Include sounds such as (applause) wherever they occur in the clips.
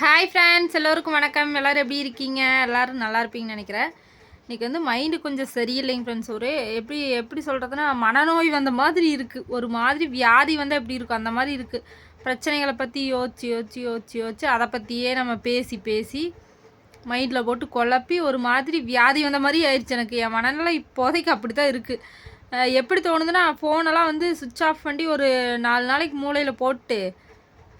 Hi friends எல்லோருக்கும் வணக்கம். எல்லோரும் எப்படி இருக்கீங்க? எல்லோரும் நல்லா இருப்பீங்கன்னு நினைக்கிறேன். இன்றைக்கி வந்து மைண்டு கொஞ்சம் சரியில்லைங்க ஃப்ரெண்ட்ஸ் ஒரு எப்படி எப்படி சொல்கிறதுனா மனநோய் வந்த மாதிரி இருக்குது ஒரு மாதிரி வியாதி வந்து எப்படி இருக்கும்? அந்த மாதிரி இருக்குது பிரச்சனைகளை பற்றி யோசிச்சு யோசிச்சு யோசிச்சு யோசிச்சு அதை பற்றியே நம்ம பேசி பேசி மைண்டில் போட்டு குழப்பி ஒரு மாதிரி வியாதி வந்த மாதிரி ஆயிடுச்சு எனக்கு. என் மனநிலை இப்போதைக்கு அப்படி தான் இருக்குது எப்படி தோணுதுன்னா ஃபோனெல்லாம் வந்து சுவிட்ச் ஆஃப் பண்ணி ஒரு நாலு நாளைக்கு மூளையில் போட்டு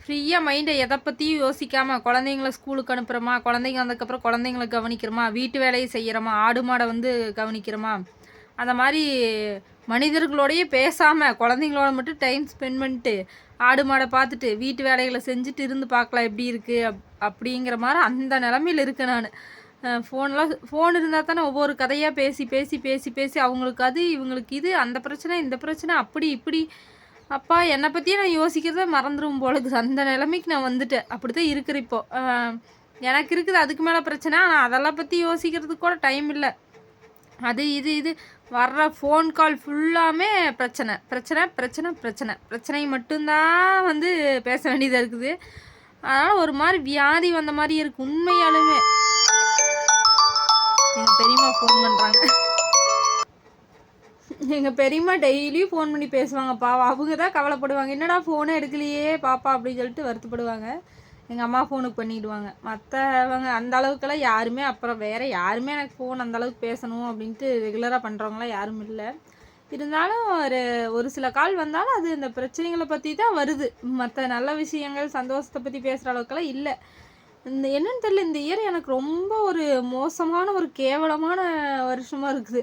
ஃப்ரீயாக மைண்டை எதை பற்றியும் யோசிக்காமல் குழந்தைங்கள ஸ்கூலுக்கு அனுப்புகிறோமா குழந்தைங்க வந்ததுக்கப்புறம் குழந்தைங்கள கவனிக்கிறோமா? வீட்டு வேலையை செய்கிறோமா ஆடு மாடை வந்து கவனிக்கிறோமா? அந்த மாதிரி மனிதர்களோடையே பேசாமல் குழந்தைங்களோட மட்டும் டைம் ஸ்பெண்ட் பண்ணிட்டு ஆடு மாடை பார்த்துட்டு வீட்டு வேலைகளை செஞ்சுட்டு இருந்து பார்க்கலாம் எப்படி இருக்குது அப் அப்படிங்கிற மாதிரி அந்த நிலமையில் இருக்கேன் நான். ஃபோன்லாம் ஃபோன் இருந்தால் தானே ஒவ்வொரு கதையாக பேசி பேசி பேசி பேசி அவங்களுக்கு அது இவங்களுக்கு இது அந்த பிரச்சனை இந்த பிரச்சனை அப்படி இப்படி அப்பா என்னை பற்றியே நான் யோசிக்கிறத மறந்துடும் போலுக்கு. அந்த நிலைமைக்கு நான் வந்துட்டேன். அப்படி தான் இருக்கிற இப்போ எனக்கு இருக்குது அதுக்கு மேலே பிரச்சனை. ஆனால் அதெல்லாம் பற்றி யோசிக்கிறதுக்கு கூட டைம் இல்லை. அது இது இது. வர்ற ஃபோன் கால் ஃபுல்லாமே பிரச்சனை. பிரச்சனை பிரச்சனை பிரச்சனை. பிரச்சனை மட்டும்தான் வந்து பேச வேண்டியதாக இருக்குது. அதனால் ஒரு மாதிரி வியாதி வந்த மாதிரி இருக்குது உண்மையாலுமே. எங்கள் பெரியம்மா ஃபோன் பண்ணுறாங்க எங்கள் பெரியம்மா டெய்லியும் ஃபோன் பண்ணி பேசுவாங்க பாவம் அவங்க தான் கவலைப்படுவாங்க. என்னடா ஃபோனே எடுக்கலையே பாப்பா அப்படின்னு சொல்லிட்டு வருத்தப்படுவாங்க. எங்கள் அம்மா ஃபோனுக்கு பண்ணிவிடுவாங்க மற்றவங்க அந்த அளவுக்கெல்லாம் யாருமே அப்புறம் வேறு யாருமே எனக்கு ஃபோன் அந்த அளவுக்கு பேசணும் அப்படின்ட்டு ரெகுலராக பண்ணுறவங்களாம் யாரும் இல்லை. இருந்தாலும் ஒரு ஒரு சில கால் வந்தாலும் அது இந்த பிரச்சனைகளை பற்றி தான் வருது. மற்ற நல்ல விஷயங்கள் சந்தோஷத்தை பற்றி பேசுகிற அளவுக்கெல்லாம் இல்லை. இந்த என்னன்னு தெரியல இந்த இயர் எனக்கு ரொம்ப ஒரு மோசமான ஒரு கேவலமான வருஷமாக இருக்குது.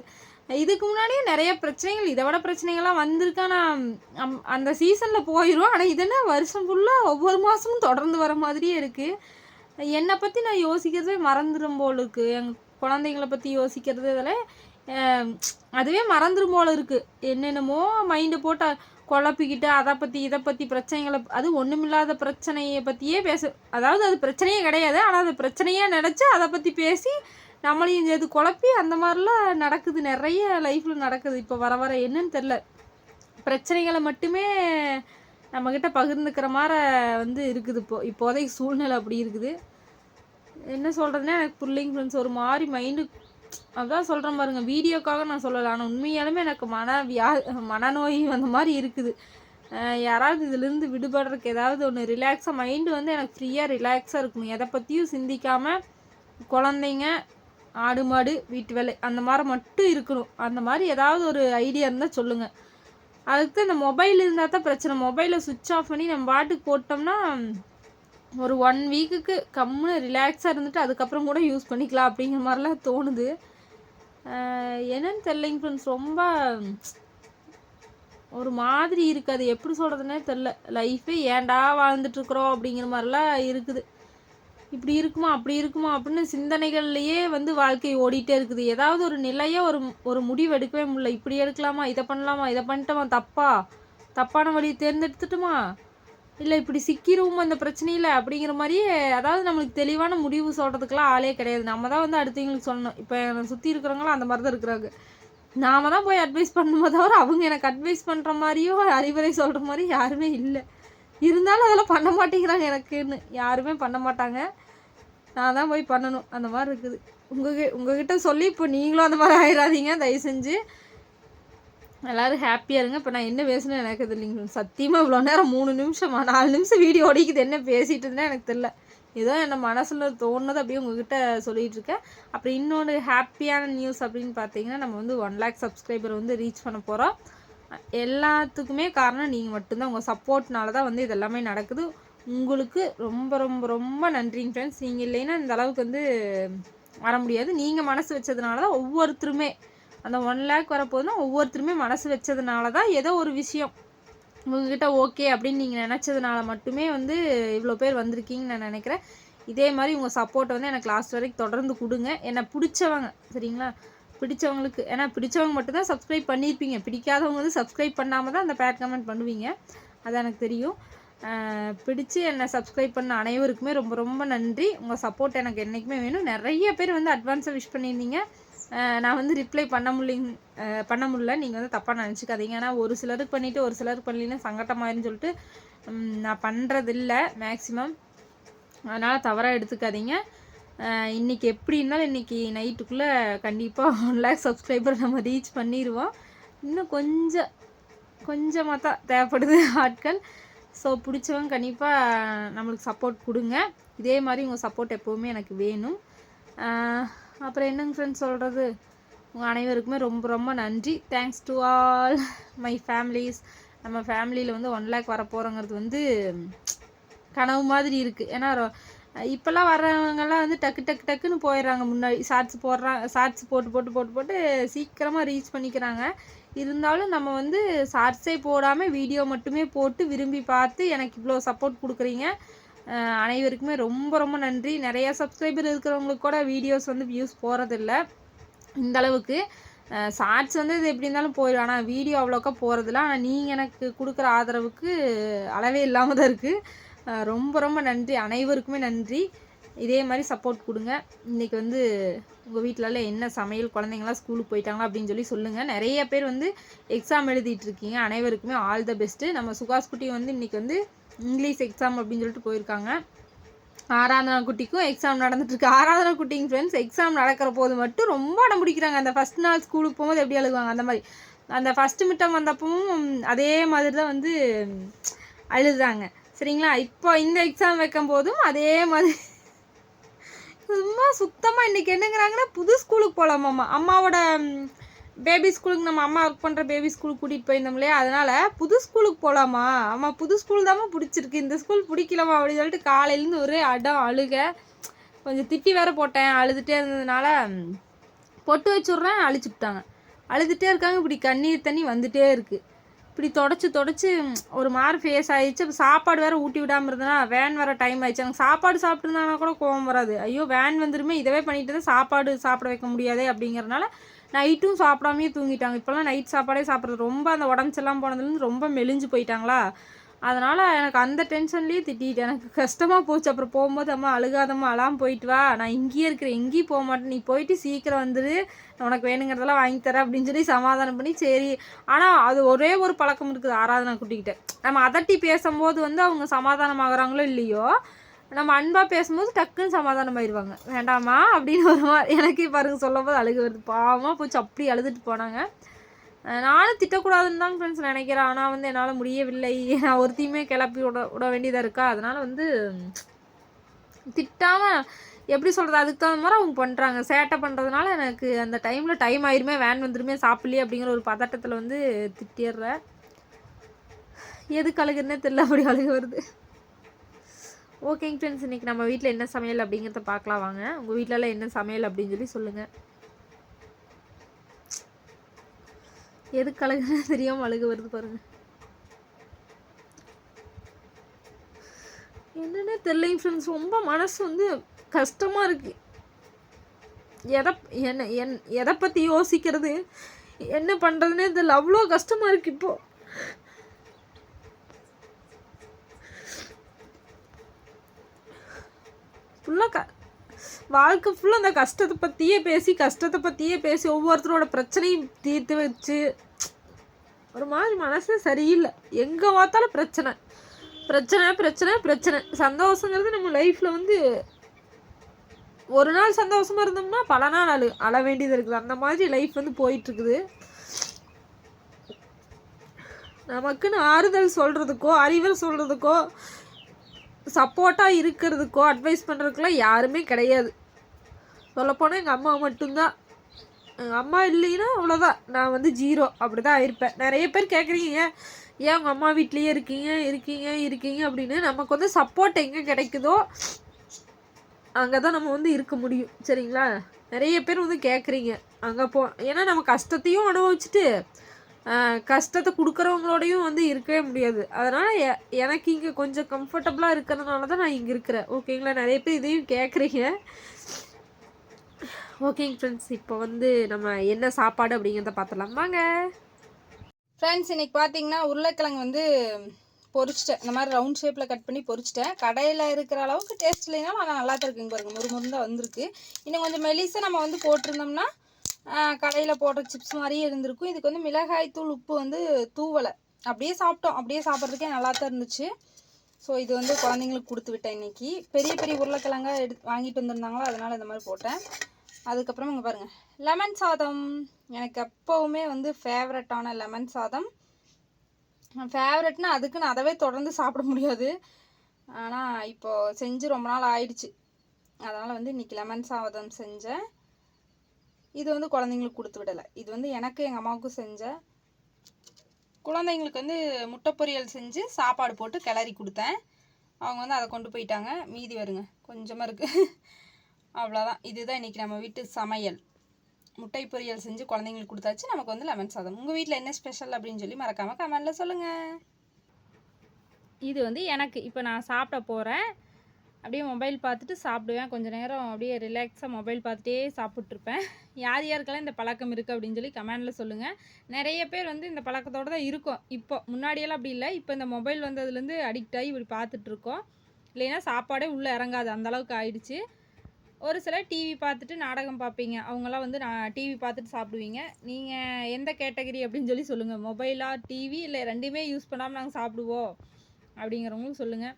இதுக்கு முன்னாடியே நிறைய பிரச்சனைகள் இதை விட பிரச்சனைகள்லாம் வந்திருக்கா. நான் அந்த சீசனில் போயிடும் ஆனால் இதென்ன வருஷம் ஃபுல்லாக ஒவ்வொரு மாதமும் தொடர்ந்து வர மாதிரியே இருக்குது என்னை பற்றி நான் யோசிக்கிறதே மறந்துடும் போல் இருக்குது என் குழந்தைங்கள பற்றி யோசிக்கிறது இதில் அதுவே மறந்துடும் போல் இருக்குது என்னென்னமோ மைண்டை போட்டு குழப்பிக்கிட்டு அதை பற்றி இதை பற்றி பிரச்சனைகளை அது ஒன்றுமில்லாத பிரச்சனையை பற்றியே பேச அதாவது அது பிரச்சனையே கிடையாது. ஆனால் அது பிரச்சனையாக நினச்சி அதை பற்றி பேசி நம்மளையும் இது குழப்பி அந்த மாதிரிலாம் நடக்குது. நிறைய லைஃப்பில் நடக்குது. இப்போ வர வர என்னன்னு தெரில பிரச்சனைகளை மட்டுமே நம்மக்கிட்ட பகிர்ந்துக்கிற மாதிரி வந்து இருக்குது இப்போ. இப்போதைக்கு சூழ்நிலை அப்படி இருக்குது. என்ன சொல்கிறதுனா எனக்கு பிள்ளைங்க ஃப்ரெண்ட்ஸ் ஒரு மாதிரி மைண்டு அதான் சொல்கிறேன் பாருங்க. வீடியோக்காக நான் சொல்லலை. ஆனால் உண்மையாலுமே எனக்கு மன வியா மனநோய் அந்த மாதிரி இருக்குது. யாராவது இதுலேருந்து விடுபடுறதுக்கு ஏதாவது ஒன்று ரிலாக்ஸாக மைண்டு வந்து எனக்கு ஃப்ரீயாக ரிலாக்ஸாக இருக்கணும். எதை பற்றியும் சிந்திக்காமல் குழந்தைங்க ஆடு மாடு வீட்டு வேலை அந்த மாதிரி மட்டும் இருக்கணும். அந்த மாதிரி ஏதாவது ஒரு ஐடியா இருந்தால் சொல்லுங்கள் அதுக்கு இந்த மொபைல் இருந்தால் தான் பிரச்சனை. மொபைலை சுவிட்ச் ஆஃப் பண்ணி நம்ம பாட்டுக்கு போட்டோம்னா ஒரு ஒன் வீக்குக்கு கம்முன்னு ரிலாக்ஸாக இருந்துட்டு அதுக்கப்புறம் கூட யூஸ் பண்ணிக்கலாம் அப்படிங்கிற மாதிரிலாம் தோணுது. என்னன்னு தெரியலைங்க ஃப்ரெண்ட்ஸ் ரொம்ப ஒரு மாதிரி இருக்குது அது எப்படி சொல்கிறதுனே தெரில லைஃபே ஏன்டா வாழ்ந்துட்டுருக்குறோம் அப்படிங்கிற மாதிரிலாம் இருக்குது. இப்படி இருக்குமா அப்படி இருக்குமா அப்படின்னு சிந்தனைகள்லையே வந்து வாழ்க்கை ஓடிட்டே இருக்குது. ஏதாவது ஒரு நிலையை ஒரு ஒரு முடிவு எடுக்கவே முடியல. இப்படி எடுக்கலாமா இதை பண்ணலாமா இதை பண்ணிட்டோமா தப்பா? தப்பான வழியை தேர்ந்தெடுத்துட்டுமா? இல்லை இப்படி சிக்கிருவோம் அந்த பிரச்சனையில்? அப்படிங்கிற மாதிரியே அதாவது நம்மளுக்கு தெளிவான முடிவு சொல்கிறதுக்கெல்லாம் ஆளே கிடையாது. நம்ம தான் வந்து அடுத்தவங்களுக்கு சொல்லணும். இப்போ என்னை சுற்றி இருக்கிறவங்களாம் அந்த மாதிரி தான் இருக்கிறாங்க. நாம தான் போய் அட்வைஸ் பண்ணுமோ தவிர அவங்க எனக்கு அட்வைஸ் பண்ணுற மாதிரியும் அறிவுரை சொல்கிற மாதிரி யாருமே இல்லை. இருந்தாலும் அதெல்லாம் பண்ண மாட்டேங்கிறாங்க எனக்குன்னு. யாருமே பண்ண மாட்டாங்க. நான் தான் போய் பண்ணணும். அந்த மாதிரி இருக்குது. உங்கள் உங்ககிட்ட சொல்லி இப்போ நீங்களும் அந்த மாதிரி ஆயிடாதீங்க தயவு செஞ்சு எல்லோரும் ஹாப்பியாக இருங்க. இப்போ நான் என்ன பேசுனேன் எனக்கு இல்லைங்க சத்தியமாக இவ்வளோ நேரம் மூணு நிமிஷமா நாலு நிமிஷம் வீடியோ ஓடிக்குது. என்ன பேசிகிட்டு இருந்தேன் எனக்கு தெரில ஏதோ என்ன மனசில் தோணுனது அப்படியே உங்ககிட்ட சொல்லிகிட்டு இருக்கேன். அப்புறம் இன்னொன்று ஹாப்பியான நியூஸ் அப்படின்னு பார்த்தீங்கன்னா நம்ம வந்து ஒன் லேக் சப்ஸ்கிரைபர் வந்து ரீச் பண்ண போகிறோம் எல்லாத்துக்குமே காரணம் நீங்கள் மட்டும்தான். உங்கள் சப்போர்ட்னால தான் வந்து இது எல்லாமே நடக்குது. உங்களுக்கு ரொம்ப ரொம்ப ரொம்ப நன்றிங்க ஃப்ரெண்ட்ஸ் நீங்கள் இல்லைன்னா இந்த அளவுக்கு வந்து வர முடியாது. நீங்கள் மனசு வச்சதுனால தான் ஒவ்வொருத்தருமே அந்த ஒன் லேக் வரப்போதுனா ஒவ்வொருத்தருமே மனசு வச்சதுனால தான் ஏதோ ஒரு விஷயம். உங்ககிட்ட ஓகே அப்படின்னு நீங்கள் நினச்சதுனால மட்டுமே வந்து இவ்வளோ பேர் வந்திருக்கீங்கன்னு நான் நினைக்கிறேன். இதே மாதிரி உங்கள் சப்போர்ட்டை வந்து எனக்கு லாஸ்ட் வரைக்கும் தொடர்ந்து கொடுங்க. என்னை பிடிச்சவங்க சரிங்களா? பிடிச்சவங்களுக்கு ஏன்னா பிடிச்சவங்க மட்டும்தான் சப்ஸ்கிரைப் பண்ணியிருப்பீங்க. பிடிக்காதவங்க வந்து சப்ஸ்கிரைப் பண்ணாமல் தான் அந்த பேட் கமெண்ட் பண்ணுவீங்க. அது எனக்கு தெரியும். பிடிச்சு என்னை சப்ஸ்கிரைப் பண்ண அனைவருக்குமே ரொம்ப ரொம்ப நன்றி. உங்கள் சப்போர்ட் எனக்கு என்றைக்குமே வேணும். நிறைய பேர் வந்து அட்வான்ஸாக விஷ் பண்ணியிருந்தீங்க. நான் வந்து ரிப்ளை பண்ண முடியல பண்ண முடியல. நீங்கள் வந்து தப்பாக நினச்சிக்காதீங்க. ஏன்னா ஒரு சிலருக்கு பண்ணிவிட்டு ஒரு சிலருக்கு பண்ணலின்னா சங்கட்டமாயிருன்னு சொல்லிட்டு நான் பண்ணுறதில்ல மேக்ஸிமம் அதனால் தவறாக எடுத்துக்காதீங்க. இன்றைக்கி இன்னைக்கு எப்படி இருந்தாலும் இன்றைக்கி நைட்டுக்குள்ளே கண்டிப்பாக ஒன் லேக் சப்ஸ்கிரைபர் நம்ம ரீச் பண்ணிடுவோம் இன்னும் கொஞ்சம் கொஞ்சமாக தான் தேவைப்படுது ஆட்கள். ஸோ பிடிச்சவங்க கண்டிப்பாக நம்மளுக்கு சப்போர்ட் கொடுங்க. இதே மாதிரி உங்கள் சப்போர்ட் எப்போவுமே எனக்கு வேணும். அப்புறம் என்னங்க ஃப்ரெண்ட்ஸ் சொல்கிறது உங்கள் அனைவருக்குமே ரொம்ப ரொம்ப நன்றி. Thanks to all my families நம்ம ஃபேமிலியில் வந்து ஒன் லேக் வரப்போகிறோங்கிறது வந்து கனவு மாதிரி இருக்குது ஏன்னா ரொ- இப்போல்லாம் வர்றவங்கெல்லாம் வந்து டக்கு டக்கு டக்குன்னு போயிடுறாங்க. முன்னாடி ஷார்ட்ஸ் போடுறாங்க ஷார்ட்ஸ் போட்டு போட்டு போட்டு போட்டு சீக்கிரமாக ரீச் பண்ணிக்கிறாங்க. இருந்தாலும் நம்ம வந்து ஷார்ட்ஸே போடாமல் வீடியோ மட்டுமே போட்டு விரும்பி பார்த்து எனக்கு இவ்வளோ சப்போர்ட் கொடுக்குறீங்க. அனைவருக்குமே ரொம்ப ரொம்ப நன்றி. நிறையா சப்ஸ்கிரைபர் இருக்கிறவங்களுக்கு கூட வீடியோஸ் வந்து வியூஸ் போகிறதில்ல இந்த அளவுக்கு ஷார்ட்ஸ் வந்து இது எப்படி இருந்தாலும் போயிடும். ஆனால் வீடியோ அவ்வளோக்கா போகிறதில்ல ஆனால் நீங்கள் எனக்கு கொடுக்குற ஆதரவுக்கு அளவே இல்லாமல் தான் இருக்குது ரொம்ப ரொம்ப நன்றி. அனைவருக்குமே நன்றி. இதே மாதிரி சப்போர்ட் கொடுங்க. இன்றைக்கி வந்து உங்கள் வீட்டிலலாம் என்ன சமையல் குழந்தைங்களாம் ஸ்கூலுக்கு போயிட்டாங்களா அப்படின்னு சொல்லி சொல்லுங்கள் நிறைய பேர் வந்து எக்ஸாம் எழுதிட்டு இருக்கீங்க. அனைவருக்குமே ஆல் த பெஸ்ட்டு நம்ம சுகாஸ்குட்டி வந்து இன்றைக்கி வந்து இங்கிலீஷ் எக்ஸாம் அப்படின்னு சொல்லிட்டு போயிருக்காங்க. ஆராதனா குட்டிக்கும் எக்ஸாம் நடந்துட்டுருக்கு ஆராதனா குட்டிங்க ஃப்ரெண்ட்ஸ் எக்ஸாம் நடக்கிற போது மட்டும் ரொம்ப அடம் பிடிக்கிறாங்க. அந்த ஃபஸ்ட் நாள் ஸ்கூலுக்கு போகும்போது எப்படி அழுகுவாங்க அந்த மாதிரி. அந்த ஃபஸ்ட்டு மிட்டம் வந்தப்பவும் அதே மாதிரி தான் வந்து அழுதுறாங்க சரிங்களா? இப்போ இந்த எக்ஸாம் வைக்கும் போதும் அதே மாதிரி சும்மா சுத்தமாக இன்றைக்கி என்னங்கிறாங்கன்னா புது ஸ்கூலுக்கு போகலாமாம்மா அம்மாவோட பேபி ஸ்கூலுக்கு நம்ம அம்மா ஒர்க் பண்ணுற பேபி ஸ்கூலுக்கு கூட்டிகிட்டு போயிருந்தோம் இல்லையா? அதனால் புது ஸ்கூலுக்கு போகலாமா அம்மா புது ஸ்கூல் தாம்மா பிடிச்சிருக்கு. இந்த ஸ்கூல் பிடிக்கலாமா அப்படின்னு சொல்லிட்டு காலையிலேருந்து ஒரே அடம் அழுக கொஞ்சம் திட்டி வேற போட்டேன். அழுதுகிட்டே இருந்ததுனால பொட்டு வச்சுட்றேன். அழிச்சு விட்டாங்க அழுதுகிட்டே இருக்காங்க. இப்படி கண்ணீர் தண்ணி வந்துகிட்டே இருக்குது இப்படி தொடச்சி தொடச்சி ஒரு மாதிரி ஃபேஸ் ஆயிடுச்சு. அப்போ சாப்பாடு வேற ஊட்டி விடாமல் இருந்தேன்னா வேன் வர டைம் ஆயிடுச்சு. எனக்கு சாப்பாடு சாப்பிட்டுருந்தாங்கன்னா கூட கோவம் வராது. ஐயோ வேன் வந்துருமே இதவே பண்ணிட்டு தான் சாப்பாடு சாப்பிட வைக்க முடியாதே அப்படிங்கிறனால நைட்டும் சாப்பிடாமே தூங்கிட்டாங்க. இப்போல்லாம் நைட் சாப்பாடே சாப்பிட்றது ரொம்ப அந்த உடம்பு செல்லாம் போனதுலேருந்து ரொம்ப மெலிஞ்சு போயிட்டாங்களா? அதனால் எனக்கு அந்த டென்ஷன்லேயே திட்டிட்டு எனக்கு கஷ்டமாக போச்சு. அப்புறம் போகும்போது அம்மா அழுகாதம்மா அழாமல் போயிட்டு வா. நான் இங்கேயே இருக்கிறேன். எங்கேயும் போக மாட்டேன். நீ போயிட்டு சீக்கிரம் வந்துடு உனக்கு வேணுங்கிறதெல்லாம் வாங்கி தரேன் அப்படின்னு சொல்லி சமாதானம் பண்ணி சரி. ஆனால் அது ஒரே ஒரு பழக்கம் இருக்குது. ஆராதனை குட்டிக்கிட்ட. நம்ம அதட்டி பேசும்போது வந்து அவங்க சமாதானம் ஆகுறாங்களோ இல்லையோ நம்ம அன்பாக பேசும்போது டக்குன்னு சமாதானம் ஆயிடுவாங்க வேண்டாமா அப்படின்னு ஒரு மாதிரி. எனக்கு பாருங்க சொல்லும் போது அழுகு வருது. பாவமாக போச்சு. அப்படி அழுதுட்டு போனாங்க. நானும் திட்டக்கூடாதுன்னு தான் ஃப்ரெண்ட்ஸ் நினைக்கிறேன். ஆனால் வந்து என்னால் முடியவில்லை. (laughs) நான் ஒருத்தையுமே கிளப்பி விட விட வேண்டியதாக இருக்கா? அதனால் வந்து திட்டாமல் எப்படி சொல்கிறது அதுக்கு தகுந்த மாதிரி அவங்க பண்ணுறாங்க சேட்டை பண்ணுறதுனால எனக்கு அந்த டைமில் டைம் ஆயிருமே வேன் வந்துருமே சாப்பிட்லையே அப்படிங்கிற ஒரு பதட்டத்தில் வந்து திட்டிடுறேன் எதுக்கு அழுகுன்னே தெரியல அப்படி அழுகு வருது. ஓகேங்க ஃப்ரெண்ட்ஸ் இன்றைக்கி நம்ம வீட்டில் என்ன சமையல் அப்படிங்கிறத பார்க்கலாம். வாங்க. உங்கள் வீட்டிலலாம் என்ன சமையல் அப்படின்னு சொல்லி சொல்லுங்கள் எதுக்கு அழகு தெரியாமல் அழுகு வருது பாருங்க. என்னன்னே தெரியலைங்க ஃப்ரெண்ட்ஸ் ரொம்ப மனசு வந்து கஷ்டமாக இருக்கு. எதை என்ன என் எதை பற்றி யோசிக்கிறது? என்ன பண்ணுறதுனே இதில் அவ்வளோ கஷ்டமாக இருக்கு இப்போ. ஃபுல்லாக க வாழ்க்கை ஃபுல்லாக அந்த கஷ்டத்தை பற்றியே பேசி கஷ்டத்தை பற்றியே பேசி ஒவ்வொருத்தரோட பிரச்சனையும் தீர்த்து வச்சு ஒரு மாதிரி மனசு சரியில்லை. எங்கே பார்த்தாலும் பிரச்சனை. பிரச்சனை பிரச்சனை பிரச்சனை. சந்தோஷங்கிறது நம்ம லைஃப்பில் வந்து ஒரு நாள் சந்தோஷமாக இருந்தோம்னா பல நாள் அழு அழ வேண்டியது இருக்குது. அந்த மாதிரி லைஃப் வந்து போயிட்டுருக்குது. நமக்குன்னு ஆறுதல் சொல்கிறதுக்கோ அறிவுரை சொல்கிறதுக்கோ சப்போர்ட்டாக இருக்கிறதுக்கோ அட்வைஸ் பண்ணுறதுக்குலாம் யாருமே கிடையாது. சொல்லப்போனால் எங்கள் அம்மா மட்டும்தான். எங்கள் அம்மா இல்லைன்னா அவ்வளோதான் நான் வந்து ஜீரோ. அப்படி தான் இருப்பேன். நிறைய பேர் கேட்குறீங்க ஏன் உங்கள் அம்மா வீட்லேயே இருக்கீங்க? இருக்கீங்க? இருக்கீங்க? அப்படின்னு. நமக்கு வந்து சப்போர்ட் எங்கே கிடைக்குதோ அங்கே தான் நம்ம வந்து இருக்க முடியும். சரிங்களா? நிறைய பேர் வந்து கேட்குறீங்க அங்கே போ ஏன்னா நம்ம கஷ்டத்தையும் அனுபவிச்சுட்டு கஷ்டத்தை கொடுக்குறவங்களோடையும் வந்து இருக்கவே முடியாது. அதனால் எ எனக்கு இங்கே கொஞ்சம் கம்ஃபர்டபுளாக இருக்கிறதுனால தான் நான் இங்கே இருக்கிறேன். ஓகேங்களா நிறைய பேர் இதையும் கேட்குறீங்க ஓகேங்க ஃப்ரெண்ட்ஸ் இப்போ வந்து நம்ம என்ன சாப்பாடு அப்படிங்கிறத பார்த்துலாம் வாங்க. ஃப்ரெண்ட்ஸ் இன்னைக்கு பார்த்தீங்கன்னா உருளைக்கிழங்கு வந்து பொரிச்சிட்டேன். இந்த மாதிரி ரவுண்ட் ஷேப்பில் கட் பண்ணி பொரிச்சிட்டேன். கடையில் இருக்கிற அளவுக்கு டேஸ்ட் இல்லைனாலும் ஆனால் நல்லா தான் இருக்குங்க பாருங்க. முறு முருந்தா வந்திருக்கு. இன்னும் கொஞ்சம் மெலிசாக நம்ம வந்து போட்டிருந்தோம்னா கடையில் போடுற சிப்ஸ் மாதிரியே இருந்திருக்கும். இதுக்கு வந்து மிளகாய் தூள் உப்பு வந்து தூவலை. அப்படியே சாப்பிட்டோம். அப்படியே சாப்பிட்றதுக்கே நல்லா தான் இருந்துச்சு. ஸோ இது வந்து குழந்தைங்களுக்கு கொடுத்து விட்டேன் இன்னைக்கு. பெரிய பெரிய உருளைக்கிழங்காக எடு வாங்கிட்டு வந்திருந்தாங்களோ அதனால் இந்த மாதிரி போட்டேன். அதுக்கப்புறம் இங்கே பாருங்கள் லெமன் சாதம். எனக்கு எப்போவுமே வந்து ஃபேவரட்டான லெமன் சாதம். ஃபேவரட்னா அதுக்குன்னு அதவே தொடர்ந்து சாப்பிட முடியாது. ஆனால் இப்போது செஞ்சு ரொம்ப நாள் ஆயிடுச்சு. அதனால் வந்து இன்றைக்கி லெமன் சாதம் செஞ்சேன். இது வந்து குழந்தைங்களுக்கு கொடுத்து விடலை. இது வந்து எனக்கு எங்கள் அம்மாவுக்கும் செஞ்சேன். குழந்தைங்களுக்கு வந்து முட்டை பொரியல் செஞ்சு சாப்பாடு போட்டு கிளறி கொடுத்தேன். அவங்க வந்து அதை கொண்டு போயிட்டாங்க. மீதி வருங்க. கொஞ்சமாக இருக்குது அவ்வளோதான் இதுதான் இன்றைக்கி நம்ம வீட்டு சமையல். முட்டை பொரியல் செஞ்சு குழந்தைங்களுக்கு கொடுத்தாச்சு. நமக்கு வந்து லெமன் சாதம். உங்கள் வீட்டில் என்ன ஸ்பெஷல் அப்படின்னு சொல்லி மறக்காமல் கமெண்டில் சொல்லுங்கள் இது வந்து எனக்கு இப்போ நான் சாப்பிட போகிறேன் அப்படியே மொபைல் பார்த்துட்டு சாப்பிடுவேன். கொஞ்ச நேரம் அப்படியே ரிலாக்ஸாக மொபைல் பார்த்துட்டே சாப்பிட்ருப்பேன் யார் யாருக்கெல்லாம் இந்த பழக்கம் இருக்குது அப்படின்னு சொல்லி கமெண்டில் சொல்லுங்கள் நிறைய பேர் வந்து இந்த பழக்கத்தோடு தான் இருக்கும். இப்போ முன்னாடியெல்லாம் அப்படி இல்லை. இப்போ இந்த மொபைல் வந்ததுலேருந்து அடிக்ட் ஆகி இப்படி பார்த்துட்ருக்கோம் இல்லைன்னா சாப்பாடே உள்ளே இறங்காது. அந்தளவுக்கு ஆயிடுச்சு. ஒரு சிலர் டிவி பார்த்துட்டு நாடகம் பார்ப்பீங்க. அவங்களாம் வந்து நான் டிவி பார்த்துட்டு சாப்பிடுவீங்க. நீங்கள் எந்த கேட்டகரி அப்படின்னு சொல்லி சொல்லுங்கள் மொபைலா டிவி இல்லை ரெண்டுமே யூஸ் பண்ணாமல் நாங்கள் சாப்பிடுவோம். அப்படிங்கிறவங்களும் சொல்லுங்கள்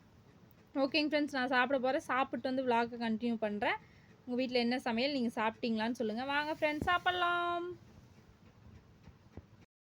ஓகேங்க ஃப்ரெண்ட்ஸ் நான் சாப்பிட போகிறேன் சாப்பிட்டு வந்து விலாகை கண்டினியூ பண்ணுறேன் உங்கள் வீட்டில் என்ன சமையல்? நீங்கள் சாப்பிட்டீங்களான்னு சொல்லுங்கள் வாங்க ஃப்ரெண்ட்ஸ் சாப்பிட்லாம்.